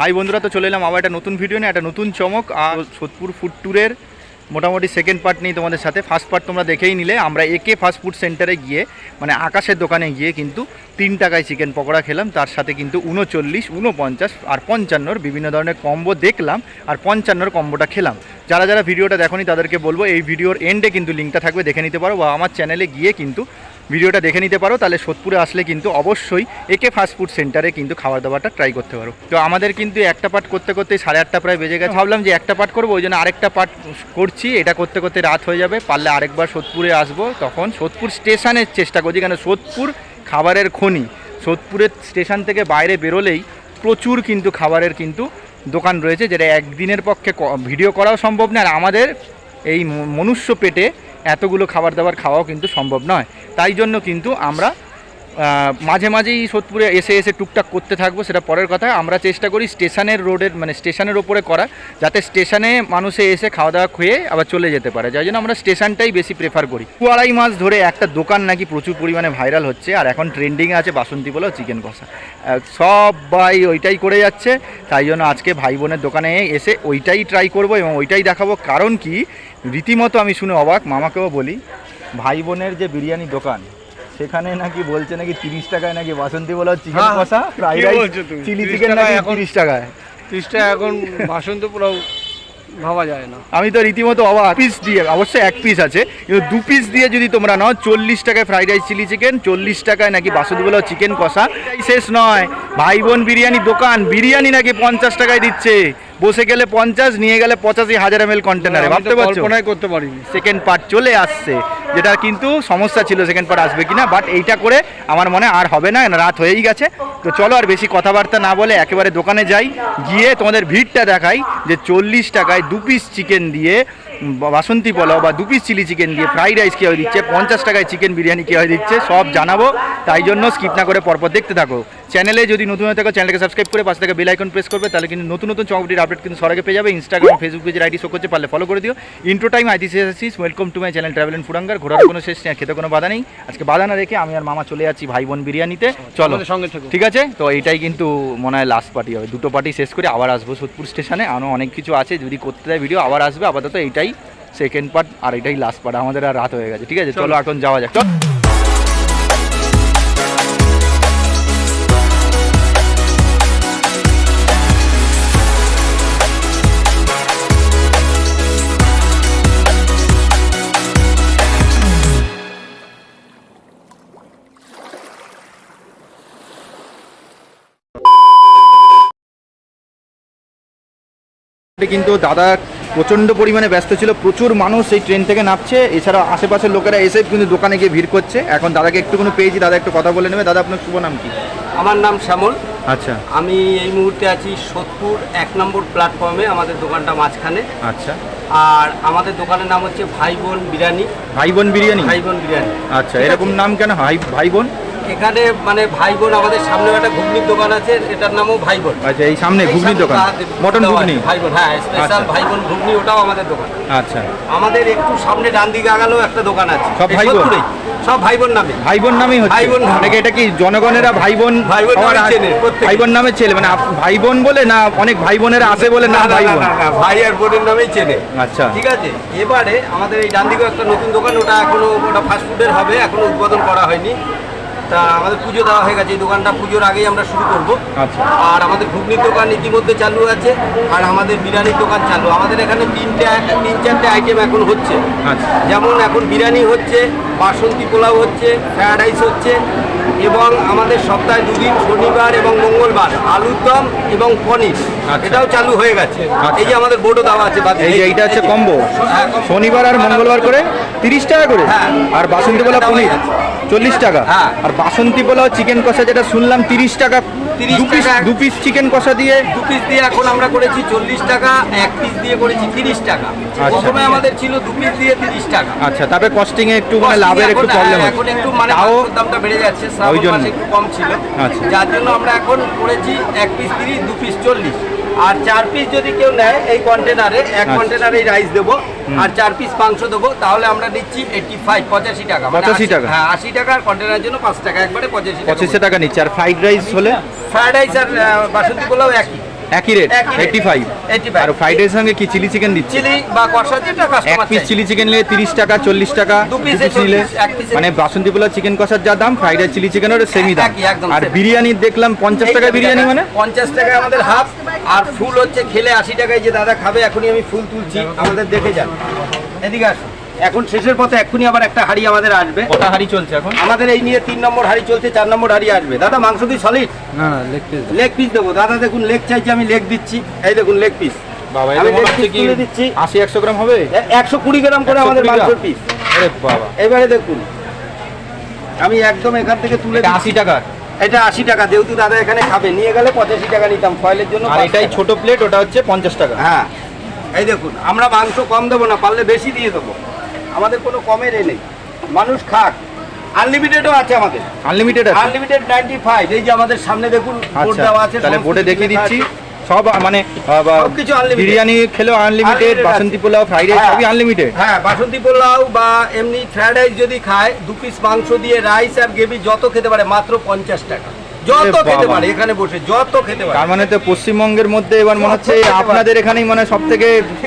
High বন্ধুরা, তো চলে এলাম আবার একটা নতুন ভিডিও নিয়ে, একটা নতুন চমক আর সোদপুর ফুড ট্যুরের মোটামুটি সেকেন্ড পার্ট নেই তোমাদের সাথে। ফার্স্ট পার্ট তোমরা দেখেই নিলে, আমরা একে ফাস্ট ফুড সেন্টারে গিয়ে মানে আকাশের দোকানে গিয়ে কিন্তু তিন টাকায় চিকেন পকোড়া খেলাম, তার সাথে কিন্তু উনচল্লিশ উনপঞ্চাশ আর পঞ্চান্নর বিভিন্ন ধরনের কম্বো দেখলাম আর পঞ্চান্নর কম্বোটা খেলাম। যারা যারা ভিডিওটা দেখোনি, তাদেরকে বলব, এই ভিডিওর এন্ডে কিন্তু লিঙ্কটা থাকবে, দেখে নিতে পারো বা আমার চ্যানেলে গিয়ে কিন্তু ভিডিওটা দেখে নিতে পারো, তাহলে সোদপুরে আসলে কিন্তু অবশ্যই একে ফাস্টফুড সেন্টারে কিন্তু খাবার দাবারটা ট্রাই করতে পারো। তো আমাদের কিন্তু একটা পার্ট করতে করতে সাড়ে আটটা প্রায় বেজে গেছে। ভাবলাম যে একটা পার্ট করব, ওই জন্য আরেকটা পার্ট করছি। এটা করতে করতে রাত হয়ে যাবে। পারলে আরেকবার সোদপুরে আসব। তখন সোদপুর স্টেশনের চেষ্টা করছি, কেন সোদপুর খাবারের খনি। সোদপুরের স্টেশন থেকে বাইরে বেরোলেই প্রচুর কিন্তু খাবারের কিন্তু দোকান রয়েছে, যেটা একদিনের পক্ষে ভিডিও করাও সম্ভব না আর আমাদের এই মনুষ্য পেটে এতগুলো খাবার দাবার খাওয়াও কিন্তু সম্ভব নয়। তাই জন্য কিন্তু আমরা মাঝে মাঝেই সোদপুরে এসে এসে টুকটাক করতে থাকব, সেটা পরের কথা। আমরা চেষ্টা করি স্টেশনের রোডের মানে স্টেশনের ওপরে করা, যাতে স্টেশনে মানুষে এসে খাওয়া দাওয়া খেয়ে আবার চলে যেতে পারে। যাই জন্য আমরা স্টেশনটাই বেশি প্রেফার করি। দু আড়াই মাস ধরে একটা দোকান নাকি প্রচুর পরিমাণে ভাইরাল হচ্ছে, আর এখন ট্রেন্ডিংয়ে আছে বাসন্তী পোলাও চিকেন কষা। সবাই ওইটাই করে যাচ্ছে, তাই জন্য আজকে ভাই বোনের দোকানে এসে ওইটাই ট্রাই করব এবং ওইটাই দেখাবো। কারণ কি, রীতিমতো আমি শুনে অবাক, মামাকেও বলি, ভাই বোনের যে বিরিয়ানি দোকান সেখানে নাকি বলছে নাকি তিরিশ টাকায় নাকি বাসন্তী চিকেন হ্যাঁ, কষা ফ্রাইড রাইস চিলি চিকেন নাকি তিরিশ টাকায়? তিরিশ তিরিশটা এখন বাসন্ত পোলাও ভাবা যায় না। আমি তো রীতিমতো অবাক। পিস দিয়ে অবশ্যই এক পিস আছে কিন্তু দু পিস দিয়ে যদি তোমরা নাও চল্লিশ টাকায় ফ্রাইড রাইস চিলি চিকেন চল্লিশ টাকায় নাকি বাসুদিগুলো চিকেন কষা শেষ নয়। ভাই বোন বিরিয়ানি দোকান বিরিয়ানি নাকি পঞ্চাশ টাকায় দিচ্ছে। বসে গেলে পঞ্চাশ নিয়ে গেলে পঁচাশি হাজার এম এল কন্টেনারে ভাবতে পারছ? করতে পারিনি। সেকেন্ড পার্ট চলে আসছে যেটা কিন্তু সমস্যা ছিল সেকেন্ড পার্ট আসবে কিনা বাট এইটা করে আমার মনে আর হবে না রাত হয়েই গেছে। তো চলো আর বেশি কথাবার্তা না বলে একেবারে দোকানে যাই গিয়ে তোমাদের ভিড়টা দেখাই যে চল্লিশ টাকায় দু পিস চিকেন দিয়ে বাসন্তী পোলাও বা দু পিস চিলি চিকেন দিয়ে ফ্রাইড রাইস কীভাবে দিচ্ছে? পঞ্চাশ টাকায় চিকেন বিরিয়ানি কীভাবে দিচ্ছে? সব জানাব। তাই জন্য স্কিপ না করে পরপর দেখতে থাকো। চ্যানেলে যদি নতুন হয়ে থাকো চ্যানেলকে সাবস্ক্রাইব করে পাশে থেকে বেল আইকন প্রেস করবে তাহলে কিন্তু নতুন নতুন চকবিটির আপডেট কিন্তু সরাগে পেয়ে যাবে। ইনস্টাগ্রাম ফেসবুক পেজের আইডি শো করছে পারলে ফলো করে দিও। ইন্ট্রো টাইম আইটি শেষ welcome to my channel travel and ফুডাঙ্গার ঘোরার কোনো শেষ নেই খেতে কোনো বাধা নেই। আজকে বাধা না রেখে আমি আর মামা চলে যাচ্ছি ভাই বোন বিরিয়ানিতে। চলো সঙ্গে থেকো। ঠিক আছে? তো এইটাই কিন্তু মনে হয় লাস্ট পার্টি হবে। দুটো পার্টি শেষ করে আবার আসব সোদপুর স্টেশনে আরও অনেক কিছু আছে যদি করতে দেয় ভিডিও আবার আসবে। আপাতত এইটাই সেকেন্ড পার্ট আর এটাই লাস্ট পার্ট আমাদের আর রাত হয়ে গেছে। ঠিক আছে চলো। এখন যাওয়া যাক। চল। কিন্তু দাদা প্রচণ্ড পরিমাণে ব্যস্ত ছিল। প্রচুর মানুষ এই ট্রেন থেকে নামছে। এছাড়া আশেপাশের লোকেরা এসে কিন্তু দোকানে গিয়ে ভিড় করছে। এখন দাদাকে একটুখানি পেয়েছি দাদা একটু কথা বলে নেবে। দাদা আপনার শুভ নাম কি? আমার নাম শ্যামল। আচ্ছা। আমি এই মুহূর্তে আছি সোদপুর এক নম্বর প্ল্যাটফর্মে আমাদের দোকানটা মাঝখানে। আচ্ছা। আর আমাদের দোকানের নাম হচ্ছে ভাই বোন বিরিয়ানি। ভাই বোন বিরিয়ানি? ভাই বোন বিরিয়ানি। আচ্ছা এরকম নাম কেন? ভাই ভাই বোন? এখানে মানে ভাই বোন আমাদের সামনে একটা ঘুগনির দোকান আছে এটার নামও ভাই বোন আচ্ছা এই সামনে ঘুগনির দোকান? মটন ঘুগনি? ভাই বোন হ্যাঁ আচ্ছা। স্পেশাল ভাই বোন ঘুগনি ওটাও আমাদের দোকান। আচ্ছা। আমাদের একটু সামনে ডান দিকে আগালেও একটা দোকান আছে। সব ভাই বোন? সব ভাই বোন নামে। ভাই বোন নামেই হচ্ছে। ভাই বোন। অনেকে এটা কি জনগণেরা ভাই বোন ভাই বোন ভাই বোন নামে ছেলে মানে ভাই বোন বলে না অনেক ভাই বোনেরা আসে বলে না ভাই বোন ভাই আর বোনের নামেই চেনে। আচ্ছা। ঠিক আছে? এবারে আমাদের এই ডান দিকে একটা নতুন দোকান ওটা এখনও ওটা ফাস্টফুডের হবে এখনও উদ্বোধন করা হয়নি। তা আমাদের পুজো দেওয়া হয়ে গেছে। এই দোকানটা পুজোর আগেই আমরা শুরু করব। আচ্ছা। আর আমাদের ঘুগনির দোকান ইতিমধ্যে চালু আছে আর আমাদের বিরিয়ানির দোকান চালু। আমাদের এখানে তিনটে তিন চারটে আইটেম এখন হচ্ছে। আচ্ছা। যেমন এখন বিরিয়ানি হচ্ছে বাসন্তী পোলাও হচ্ছে ফ্রায়েড রাইস হচ্ছে এবং আমাদের সপ্তাহে দুদিন শনিবার এবং মঙ্গলবার আলুর দম এবং পনির। আচ্ছা। এটাও চালু হয়ে গেছে। এই যে আমাদের বোর্ডও দেওয়া আছে এইটা হচ্ছে কম্বো। হ্যাঁ, শনিবার আর মঙ্গলবার করে তিরিশ টাকা করে? হ্যাঁ। আর বাসন্তী পোলাও পনির? চল্লিশ টাকা। হ্যাঁ। আর বাসন্তী পোলাও চিকেন কষা যেটা শুনলাম তিরিশ টাকা। 30 দু পিস টাকা। দু পিস চিকেন কষা দিয়ে। দু পিস দিয়ে এখন আমরা করেছি চল্লিশ টাকা এক পিস দিয়ে করেছি তিরিশ টাকা। প্রথমে আমাদের ছিল দু পিস দিয়ে তিরিশ টাকা। আচ্ছা তারপরে কস্টিং এ একটু মানে লাভের একটু এখন- প্রবলেম হ্যাঁ, এখন একটু মানে তাও মাংসের দামটা বেড়ে যাচ্ছে শ্রাবণ জন্য। মাসে একটু কম ছিল। আচ্ছা। যার জন্য আমরা এখন করেছি এক পিস তিরিশ দু পিস চল্লিশ। আর চার পিস যদি কেউ নেয় এই কন্টেনারে এক আচ্ছা। কন্টেনারে রাইস দেবো আর চার পিস মাংস দেবো তাহলে আমরা নিচ্ছি এইটি ফাইভ পঁচাশি টাকা। পঁচাশি 85 টাকা। হ্যাঁ আশি টাকা আর কন্টেনারের জন্য পাঁচ টাকা একবারে পঁচাশি টাকা পঁচিশশো টাকা নিচ্ছে। আর ফ্রাইড রাইস হলে? ফ্রাইড রাইস আর বাসন্তী পোলাও একই। একই রেট একই rate। এইটটি ফাইভ 85 আর ফ্রাইড রাইসের সঙ্গে কি চিলি চিকেন দিচ্ছে? চিলি বা কষা যেটা এক পিস চিলি চিকেন নিলে তিরিশ টাকা চল্লিশ টাকা দু পিসে নিলে 40, মানে বাসন্তী পোলাও চিকেন কষার যা দাম ফ্রাইড রাইস চিলি চিকেনের সেমই দাম। আর বিরিয়ানি দেখলাম পঞ্চাশ টাকা বিরিয়ানি মানে। পঞ্চাশ টাকায় আমাদের হাফ আর ফুল হচ্ছে খেলে আশি টাকায় যে দাদা খাবে এখনই আমি ফুল তুলছি। আমাদের দেখে যান। এদিকে আসুন। এখন শেষের পথে এক্ষুনি আবার একটা হাড়ি আমাদের আসবে। কটা হাড়ি চলছে এখন? আমাদের এই নিয়ে তিন নম্বর হাড়ি চলছে চার নম্বর হাড়ি আসবে। দাদা মাংস কি সলিড না না লেগ পিস লেগ পিস দেবো। দাদা দেখুন লেগ চাইছি আমি লেগ দিচ্ছি। এই দেখুন লেগ পিস বাবা আমি তুলে দিচ্ছি। আশি একশো গ্রাম হবে? একশো কুড়ি গ্রাম করে আমাদের 120 মাংসের পিস বাবা। এবারে দেখুন আমি একদম এখান থেকে তুলে আশি টাকার? এটা আশি টাকা যেহেতু দাদা এখানে খাবে। নিয়ে গেলে পঁচাশি টাকা নিতাম ফয়েলের জন্য আর এটাই ছোট প্লেট ওটা হচ্ছে পঞ্চাশ টাকা। হ্যাঁ। এই দেখুন আমরা মাংস কম দেবো না পারলে বেশি দিয়ে দেবো। আমাদের কোনো কমের এ নেই। মানুষ খাক। আনলিমিটেডও আছে আমাদের। আনলিমিটেড আছে। আনলিমিটেড নাইনটি ফাইভ এই যে আমাদের সামনে দেখুন বোর্ড আচ্ছা দেওয়া আছে তাহলে বোর্ডে দেখিয়ে দিচ্ছি। সব মানে বিরিয়ানি খেলেও আনলিমিটেড বাসন্তী পোলাও ফ্রাইড রাইস হ্যাঁ। সবই আনলিমিটেড হ্যাঁ বাসন্তী পোলাও বা এমনি ফ্রাইড রাইস যদি খায় দু পিস মাংস দিয়ে রাইস আর গ্রেভি যত খেতে পারে মাত্র পঞ্চাশ টাকা। যত খেতে পারে এখানে বসে যত খেতে পারে। তার মানে তো পশ্চিমবঙ্গের মধ্যে এবার মনে হচ্ছে আপনাদের এখানেই মানে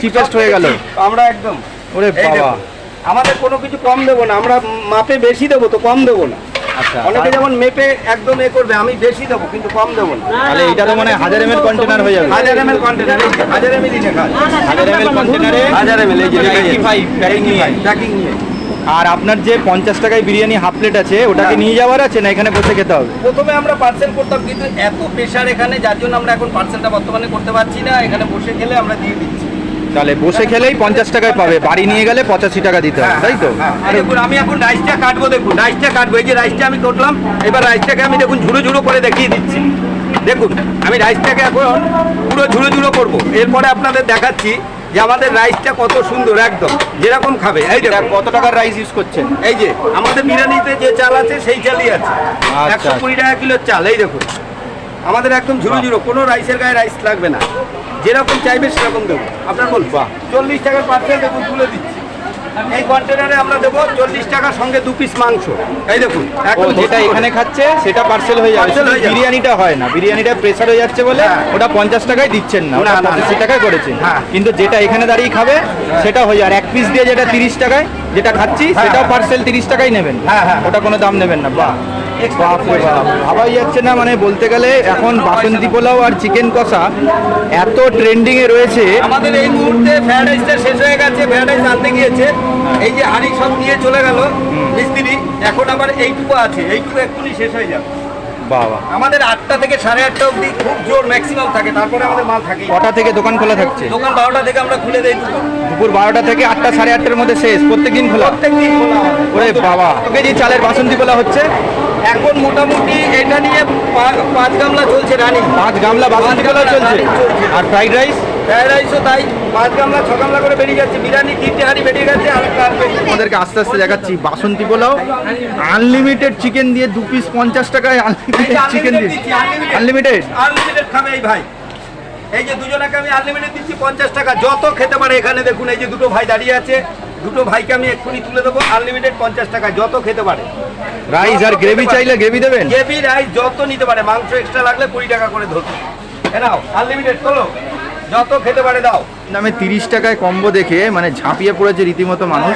চিপেস্ট হয়ে গেল। আমরা একদম। ওরে বাবা। আমাদের কোনো কিছু কম দেবো না আমরা মাপে বেশি দেবো তো কম দেবো না। আচ্ছা অনেকে যেমন মেপে একদম এ করবে আমি বেশি দেবো কিন্তু কম দেবো না। তাহলে এটা তো মানে হাজার এম এল কন্টেনার হয়ে যাবে। হাজার এম এল কন্টেনার হাজার এম এল লেখা হাজার এম এল কন্টেনারে হাজার এম এল এই যে 85 প্যাকিং নিয়ে প্যাকিং নিয়ে আর আপনার যে পঞ্চাশ টাকায় বিরিয়ানি হাফ প্লেট আছে ওটাকে হ্যাঁ। নিয়ে যাওয়ার আছে না এখানে বসে খেতে হবে? প্রথমে আমরা পার্সেল করতাম কিন্তু এত প্রেশার এখানে যার জন্য আমরা এখন পার্সেলটা বর্তমানে করতে পারছি না। এখানে বসে খেলে আমরা দিয়ে দিচ্ছি। তাহলে বসে খেলেই পঞ্চাশ টাকায় পাবে। বাড়ি নিয়ে গেলে পঁচাশি টাকা দিতে হবে তাই তো? হ্যাঁ, হ্যাঁ। দেখুন আমি এখন রাইসটা কাটবো দেখুন রাইসটা কাটবো। এই যে রাইসটা আমি করলাম এবার রাইসটাকে আমি দেখুন ঝুড়ো ঝুড়ো করে দেখিয়ে দিচ্ছি। দেখুন আমি রাইসটাকে এখন পুরো ঝুড়ো ঝুড়ো করব। এরপরে আপনাদের দেখাচ্ছি যে আমাদের রাইসটা কত সুন্দর একদম। যেরকম খাবে এই যে কত টাকার রাইস ইউজ করছেন? এই যে আমাদের বিরিয়ানিতে যে চাল আছে সেই চালই আছে। আচ্ছা। একশো কুড়ি টাকা কিলোর চাল এই দেখুন। আমাদের একদম ঝুড়ো ঝুড়ো কোনো রাইসের গায়ে রাইস লাগবে না যেরকম চাইবে সেরকম দেবো আপনার বলুন। চল্লিশ টাকার পার্সেল দেখুন তুলে দিচ্ছি এই কন্টেনারে আমরা দেবো চল্লিশ টাকার সঙ্গে দু পিস মাংস এই দেখুন একদম যেটা এখানে খাচ্ছে সেটা পার্সেল হয়ে হয়ে যাবে। বিরিয়ানিটা হয় না বিরিয়ানিটা প্রেসার হয়ে যাচ্ছে বলে হ্যাঁ। ওটা পঞ্চাশ টাকায় দিচ্ছেন না ওটা। পঁচাশি টাকায় করেছেন হ্যাঁ। কিন্তু যেটা এখানে দাঁড়িয়ে খাবে সেটা হয়ে আর এক পিস দিয়ে যেটা তিরিশ টাকায় যেটা খাচ্ছি হ্যাঁ, সেটাও হ্যাঁ। পার্সেল তিরিশ টাকাই নেবেন হ্যাঁ, হ্যাঁ। ওটা কোনো দাম নেবেন না বাহ Extra বাপ। ভাবাই যাচ্ছে না মানে বলতে গেলে এখন বাসন্তী পোলাও আর চিকেন কষা এত ট্রেন্ডিং এ রয়েছে। আমাদের এই মুহূর্তে ফ্রাইড রাইসটা শেষ হয়ে গেছে ফ্রাইড রাইস আনতে গিয়েছে। এই যে হাঁড়ি সব নিয়ে চলে গেল। মিস্ত্রি এখন আবার এইটুকু আছে এইটুকু এক্ষুনি শেষ হয়ে যাবে। বাবা। আমাদের আটটা থেকে সাড়ে আটটা অবধি খুব জোর ম্যাক্সিমাম থাকে তারপরে আমাদের মাল থাকে। কটা থেকে দোকান খোলা থাকছে? দোকান বারোটা থেকে আমরা খুলে দেই দুপুর বারোটা থেকে আটটা সাড়ে আটটার মধ্যে শেষ প্রত্যেকদিন খোলা? প্রত্যেক দিন খোলা। ওরে বাবা। কেজি চালের বাসন্তী পোলা হচ্ছে। এখন মোটামুটি এটা নিয়ে পাঁচ গামলা চলছে রানি পাঁচ গামলা বাসন্তী পোলাও চলছে। আর ফ্রাইড রাইস ফ্রাইড রাইসও তাই পাঁচ গামলা ছ গামলা করে বেরিয়ে যাচ্ছে। বিরিয়ানি তিনটে হাঁড়ি বেরিয়ে গেছে আর আমাদেরকে আস্তে আস্তে দেখাচ্ছি। বাসন্তী পোলাও আনলিমিটেড চিকেন দিয়ে দু পিস পঞ্চাশ টাকায় আনলিমিটেড চিকেন দিয়ে আনলিমিটেড আনলিমিটেড খাবে এই ভাই। এই যে দুজনাকে আমি আনলিমিটেড দিচ্ছি পঞ্চাশ টাকা। যত খেতে পারে এখানে দেখুন এই যে দুটো ভাই দাঁড়িয়ে আছে। দুটো ভাইকে আমি এক্ষুনি তুলে দেবো আনলিমিটেড পঞ্চাশ টাকা যত খেতে পারে। রাইস আর গ্রেভি চাইলে গ্রেভি দেবেন? গ্রেভি রাইস যত নিতে পারে মাংস এক্সট্রা লাগলে কুড়ি টাকা করে ধরবে এ নাও আনলিমিটেড চলো। যত খেতে পারে দাও। দামে তিরিশ টাকায় কম্বো দেখে মানে ঝাঁপিয়ে পড়েছে রীতিমতো মানুষ।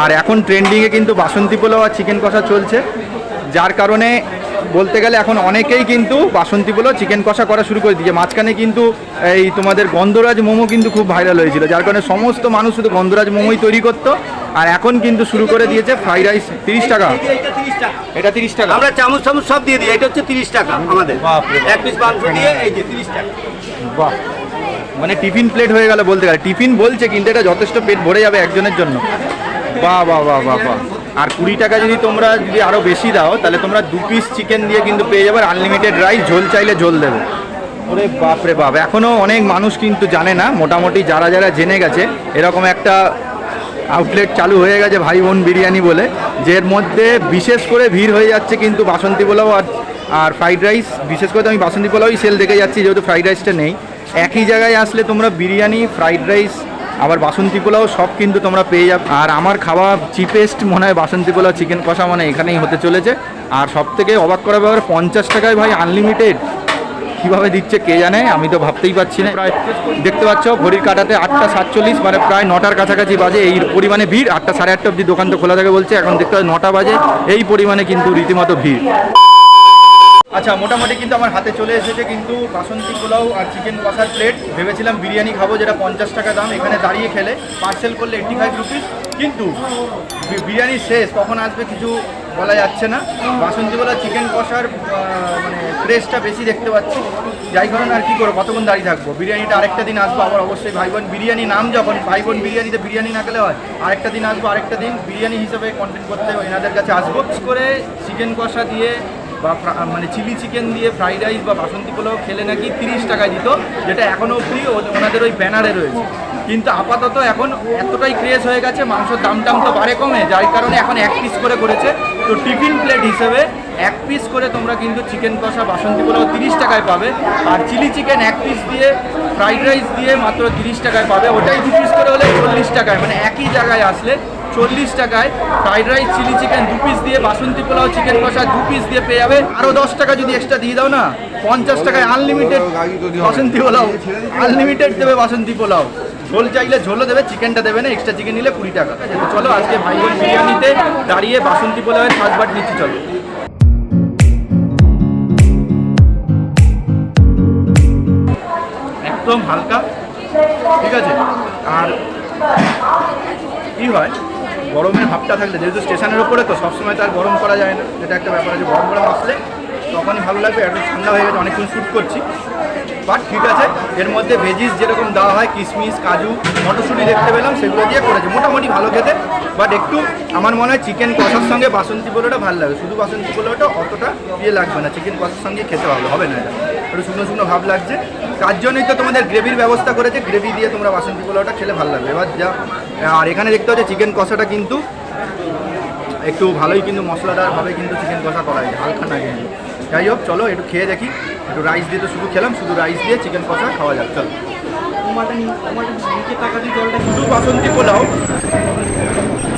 আর এখন ট্রেন্ডিংয়ে কিন্তু বাসন্তী পোলাও আর চিকেন কষা চলছে। যার কারণে বলতে গেলে এখন অনেকেই কিন্তু বাসন্তী পোলাও চিকেন কষা করা শুরু করে দিয়েছে। মাঝখানে কিন্তু এই তোমাদের গন্ধরাজ মোমো কিন্তু খুব ভাইরাল হয়েছিল যার কারণে সমস্ত মানুষ শুধু গন্ধরাজ মোমোই তৈরি করতো আর এখন কিন্তু শুরু করে দিয়েছে ফ্রাইড রাইস টাকা তিরিশ টাকা। এটা তিরিশ টাকা। আমরা চামচ চামচ সব দিয়ে দিই এটা হচ্ছে তিরিশ টাকা আমাদের। এক পিস মাংস দিয়ে এই যে তিরিশ টাকা। বাহ। মানে টিফিন প্লেট হয়ে গেল বলতে গেলে। টিফিন বলছে কিন্তু এটা যথেষ্ট পেট ভরে যাবে একজনের জন্য। বাহ বাহ বাহ বাহ বাহ। আর কুড়ি টাকা যদি তোমরা যদি আরও বেশি দাও, তাহলে তোমরা দু পিস চিকেন দিয়ে কিন্তু পেয়ে যাবে আনলিমিটেড রাইস ঝোল চাইলে ঝোল দেবে। ওরে বাপরে বাপ এখনও অনেক মানুষ কিন্তু জানে না, মোটামুটি যারা যারা জেনে গেছে, এরকম একটা আউটলেট চালু হয়ে গেছে ভাই বোন বিরিয়ানি বলে, যের মধ্যে বিশেষ করে ভিড় হয়ে যাচ্ছে কিন্তু বাসন্তী পোলাও আর আর ফ্রাইড রাইস বিশেষ করে তো আমি বাসন্তী পোলাওই সেল দেখে যাচ্ছি, যেহেতু ফ্রাইড রাইসটা নেই। একই জায়গায় আসলে তোমরা বিরিয়ানি ফ্রাইড রাইস আবার বাসন্তী পোলাও সব কিন্তু তোমরা পেয়ে যাবে। আর আমার খাওয়া চিপেস্ট মনে হয় বাসন্তী পোলাও চিকেন কষা মানে এখানেই হতে চলেছে। আর সব থেকে অবাক করা ব্যাপার, পঞ্চাশ টাকায় ভাই আনলিমিটেড কীভাবে দিচ্ছে কে জানে, আমি তো ভাবতেই পারছি না। প্রায় দেখতে পাচ্ছ, ঘড়ির কাটাতে আটটা সাতচল্লিশ মানে প্রায় নটার কাছাকাছি বাজে। এই পরিমাণে ভিড়, আটটা সাড়ে আটটা অবধি দোকান তো খোলা থাকে বলছে। এখন দেখতে হয় নটা বাজে। এই পরিমাণে কিন্তু রীতিমতো ভিড়। আচ্ছা মোটামুটি কিন্তু আমার হাতে চলে এসেছে কিন্তু বাসন্তী পোলাও আর চিকেন কষার প্লেট ভেবেছিলাম বিরিয়ানি খাব, যেটা পঞ্চাশ টাকা দাম, এখানে দাঁড়িয়ে খেলে পার্সেল করলে এইটটি ফাইভ রুপিস কিন্তু বিরিয়ানি শেষ, কখন আসবে কিছু বলা যাচ্ছে না। বাসন্তী পোলাও, চিকেন কষার মানে ফ্রেশটা বেশি দেখতে পাচ্ছি। যাই কারণে আর কি করব, কতক্ষণ দাঁড়িয়ে থাকব? বিরিয়ানিটা আরেকটা দিন আসব, আবার অবশ্যই ভাই বোন বিরিয়ানি নাম যখন ভাই বোন বিরিয়ানিতে বিরিয়ানি না খেলে হয়, আরেকটা দিন আসব, আরেকটা দিন বিরিয়ানি হিসেবে কন্টেন্ট করতে এনাদের কাছে আসব। করে চিকেন কষা দিয়ে বা মানে চিলি চিকেন দিয়ে ফ্রাইড রাইস বা বাসন্তী পোলাও খেলে নাকি তিরিশ টাকায় দিত, যেটা এখনও অবধি ওনাদের ওই ব্যানারে রয়েছে। কিন্তু আপাতত এখন এতটাই ক্রেজ হয়ে গেছে, মাংসর দাম টাম তো বাড়ে কমে, যার কারণে এখন এক পিস করে করেছে। তো টিফিন প্লেট হিসেবে এক পিস করে তোমরা কিন্তু চিকেন কষা, বাসন্তী পোলাও তিরিশ টাকায় পাবে, আর চিলি চিকেন এক পিস দিয়ে ফ্রাইড রাইস দিয়ে মাত্র তিরিশ টাকায় পাবে। ওটাই দু পিস করে হলে চল্লিশ টাকায় মানে একই জায়গায় আসলে চল্লিশ টাকায় ফ্রাইড রাইস চিলি চিকেন দু পিস দিয়ে, বাসন্তী পোলাও চিকেন কষা দু পিস দিয়ে পেয়ে যাবে। আরও দশ টাকা যদি এক্সট্রা দিয়ে দাও না, পঞ্চাশ টাকায় আনলিমিটেড বাসন্তী পোলাও। আনলিমিটেড দেবে বাসন্তী পোলাও। ঝোল চাইলে ঝোলও দেবে চিকেনটা দেবে না এক্সট্রা চিকেন নিলে কুড়ি টাকা। তো চলো, আজকে ভাই বোন বিরিয়ানিতে দাঁড়িয়ে বাসন্তী পোলাওয়ের বার নিচ্ছি, চলো। একদম হালকা, ঠিক আছে? আর কি হয়? গরমের ভাবটা থাকলে, যেহেতু স্টেশনের ওপরে তো সবসময় তো আর গরম করা যায় না এটা একটা ব্যাপার আছে, গরম গরম আসলে তখনই ভালো লাগবে একটু ঠান্ডা হয়ে গেছে, অনেকক্ষণ শ্যুট করছি। বাট ঠিক আছে, এর মধ্যে ভেজিস যেরকম দেওয়া হয়, কিশমিশ, কাজু, মটরশুঁটি দেখতে পেলাম, সেগুলো দিয়ে করেছে। মোটামুটি ভালো খেতে বাট একটু আমার মনে হয় চিকেন কষার সঙ্গে বাসন্তী পোলোটা ভালো লাগে। শুধু বাসন্তী পোলোটা অতটা ইয়ে লাগবে না চিকেন কষার সঙ্গে খেতে হবে হবে না এটা। একটু শুকনো শুকনো ভাব লাগছে। তার জন্যই তো তোমাদের গ্রেভির ব্যবস্থা করেছে। গ্রেভি দিয়ে তোমরা বাসন্তী পোলাওটা খেলে ভালো লাগবে। এবার যা আর এখানে দেখতে হচ্ছে চিকেন কষাটা কিন্তু একটু ভালোই কিন্তু মশলাদারভাবে কিন্তু চিকেন কষা করা হয় হালকা না কিন্তু। যাই হোক চলো একটু খেয়ে দেখি। একটু রাইস দিয়ে তো শুধু খেলাম শুধু রাইস দিয়ে চিকেন কষা খাওয়া যাক চলো। শুধু বাসন্তী পোলাও।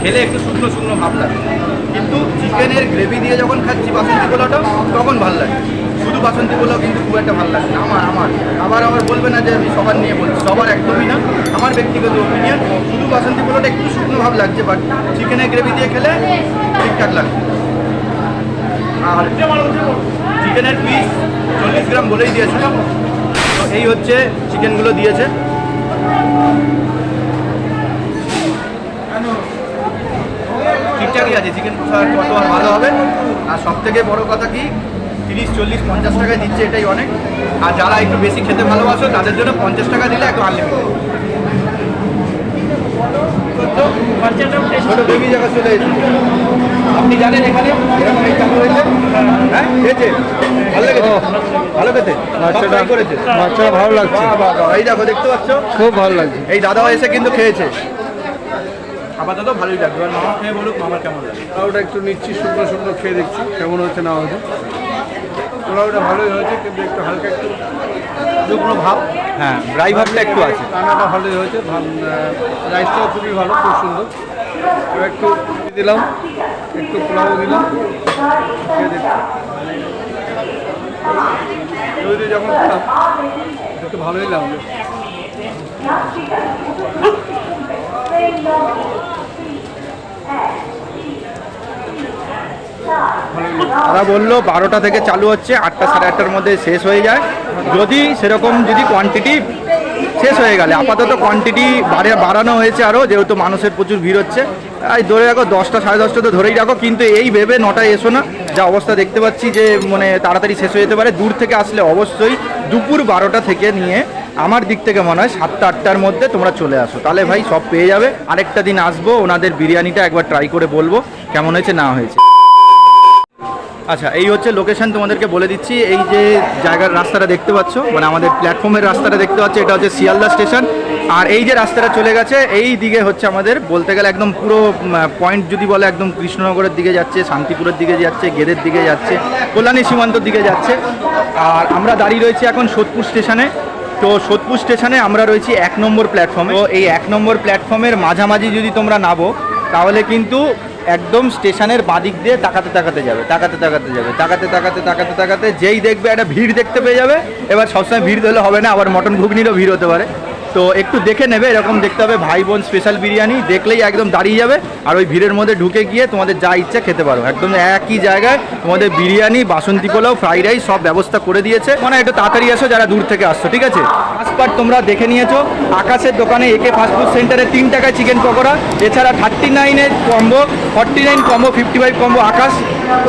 খেলে একটু শুকনো শুকনো ভাব লাগে কিন্তু চিকেনের গ্রেভি দিয়ে যখন খাচ্ছি বাসন্তী পোলাওটা তখন ভালো লাগে। শুধু বাসন্তী পোলাও কিন্তু খুব একটা ভালো লাগে আমার আমার, আবার আবার বলবে না যে আমি সবার নিয়ে বলছি। সবার একদমই না। আমার ব্যক্তিগত ওপিনিয়ন শুধু বাসন্তী পোলাওটা একটু শুকনো ভাব লাগছে বাট চিকেনের গ্রেভি দিয়ে খেলে ঠিকঠাক লাগে। আর চিকেনের পিস চল্লিশ গ্রাম বলেই দিয়েছে তো এই হচ্ছে চিকেনগুলো দিয়েছে। আছে চিকেন কষা কত আর ভালো হবে। আর সব থেকে বড় কথা কি তিরিশ চল্লিশ পঞ্চাশ টাকায় দিচ্ছে এটাই অনেক। আর যারা একটু বেশি খেতে ভালোবাসো তাদের জন্য পঞ্চাশ টাকা দিলে একটু আনলিমিটেড ছোট বেবি জায়গা চলে এসেছে। আপনি জানেন এখানে এরকম এই চালু হয়েছে হ্যাঁ খেয়েছে? ভালো লেগেছে? ভালো খেতে? বাচ্চাটা করেছে। বাচ্চাটা ভালো লাগছে। এই দেখো দেখতে পাচ্ছ? খুব ভালো লাগছে। এই দাদাও এসে কিন্তু খেয়েছে। আপাতত ভালোই লাগবে। এবার মামা খেয়ে বলুক মামার কেমন লাগে? পোলাওটা একটু নিচ্ছি শুকনো শুকনো খেয়ে দেখছি কেমন হচ্ছে না হচ্ছে পোলাওটা ভালোই হয়েছে কিন্তু একটু হালকা একটু শুকনো ভাব। হ্যাঁ ড্রাই ভাবটা একটু আছে। রান্নাটা ভালোই হয়েছে রাইসটাও খুবই ভালো খুব সুন্দর। একটু দিলাম একটু পোলাও দিলাম যখন একটু ভালোই লাগল তারা বলল বারোটা থেকে চালু হচ্ছে, আটটা সাড়ে আটটার মধ্যে শেষ হয়ে যায়। যদি সেরকম যদি কোয়ান্টিটি শেষ হয়ে গেলে, আপাতত কোয়ান্টিটি বাড়ে বাড়ানো হয়েছে আরও যেহেতু মানুষের প্রচুর ভিড় হচ্ছে। এই ধরে রাখো, দশটা সাড়ে দশটা তো ধরেই রাখো, কিন্তু এই ভেবে নটায় এসো না। যা অবস্থা দেখতে পাচ্ছি যে মানে তাড়াতাড়ি শেষ হয়ে যেতে পারে। দূর থেকে আসলে অবশ্যই দুপুর বারোটা থেকে নিয়ে আমার দিক থেকে মনে হয় সাতটা আটটার মধ্যে তোমরা চলে আসো। তাহলে ভাই সব পেয়ে যাবে। আরেকটা দিন আসব, ওনাদের বিরিয়ানিটা একবার ট্রাই করে বলব, কেমন হয়েছে, না হয়েছে। আচ্ছা এই হচ্ছে লোকেশন তোমাদেরকে বলে দিচ্ছি। এই যে জায়গার রাস্তাটা দেখতে পাচ্ছ মানে আমাদের প্ল্যাটফর্মের রাস্তাটা দেখতে পাচ্ছ, এটা হচ্ছে শিয়ালদা স্টেশন। আর এই যে রাস্তাটা চলে গেছে, এই দিকে হচ্ছে আমাদের, বলতে গেলে একদম পুরো পয়েন্ট যদি বলে একদম কৃষ্ণনগরের দিকে যাচ্ছে, শান্তিপুরের দিকে যাচ্ছে, গেদের দিকে যাচ্ছে, কল্যাণী সীমান্তর দিকে যাচ্ছে। আর আমরা দাঁড়িয়ে রয়েছি এখন সোদপুর স্টেশনে। তো সোদপুর স্টেশনে আমরা রয়েছি এক নম্বর প্ল্যাটফর্মে তো এই এক নম্বর প্ল্যাটফর্মের মাঝামাঝি যদি তোমরা নামো, তাহলে কিন্তু একদম স্টেশনের বাদিক দিয়ে তাকাতে তাকাতে যাবে, তাকাতে তাকাতে যাবে, তাকাতে তাকাতে তাকাতে তাকাতে যেই দেখবে একটা ভিড় দেখতে পেয়ে যাবে। এবার সবসময় ভিড় ধরলে হবে না, আবার মটন ঘুগনিরও ভিড় হতে পারে। তো একটু দেখে নেবে, এরকম দেখতে হবে ভাই বোন স্পেশাল বিরিয়ানি, দেখলেই একদম দাঁড়িয়ে যাবে। আর ওই ভিড়ের মধ্যে ঢুকে গিয়ে তোমাদের যা ইচ্ছা খেতে পারো। একদম একই জায়গায় তোমাদের বিরিয়ানি, বাসন্তী পোলাও ফ্রাইড রাইস সব ব্যবস্থা করে দিয়েছে। মানে একটু তাড়াতাড়ি আসো যারা দূর থেকে আসছো, ঠিক আছে? ফার্স্ট তোমরা দেখে নিয়েছো। আকাশের দোকানে একে ফাস্টফুড সেন্টারে তিন টাকায় চিকেন পকোড়া। এছাড়া থার্টি নাইনের combo forty nine combo fifty five combo আকাশ।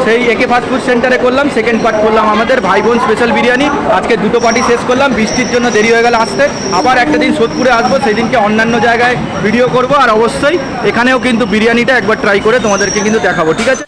সেই একে ফাস্টফুড সেন্টারে করলাম সেকেন্ড পার্ট করলাম আমাদের ভাই বোন স্পেশাল বিরিয়ানি। আজকে দুটো পার্টি শেষ করলাম, বৃষ্টির জন্য দেরি হয়ে গেল আসতে। আবার একটা দিন সোদপুরে আসব, সেদিনকে অন্যান্য জায়গায় ভিডিও করব, আর অবশ্যই এখানেও কিন্তু বিরিয়ানিটা একবার ট্রাই করে তোমাদেরকে কিন্তু দেখাবো, ঠিক আছে?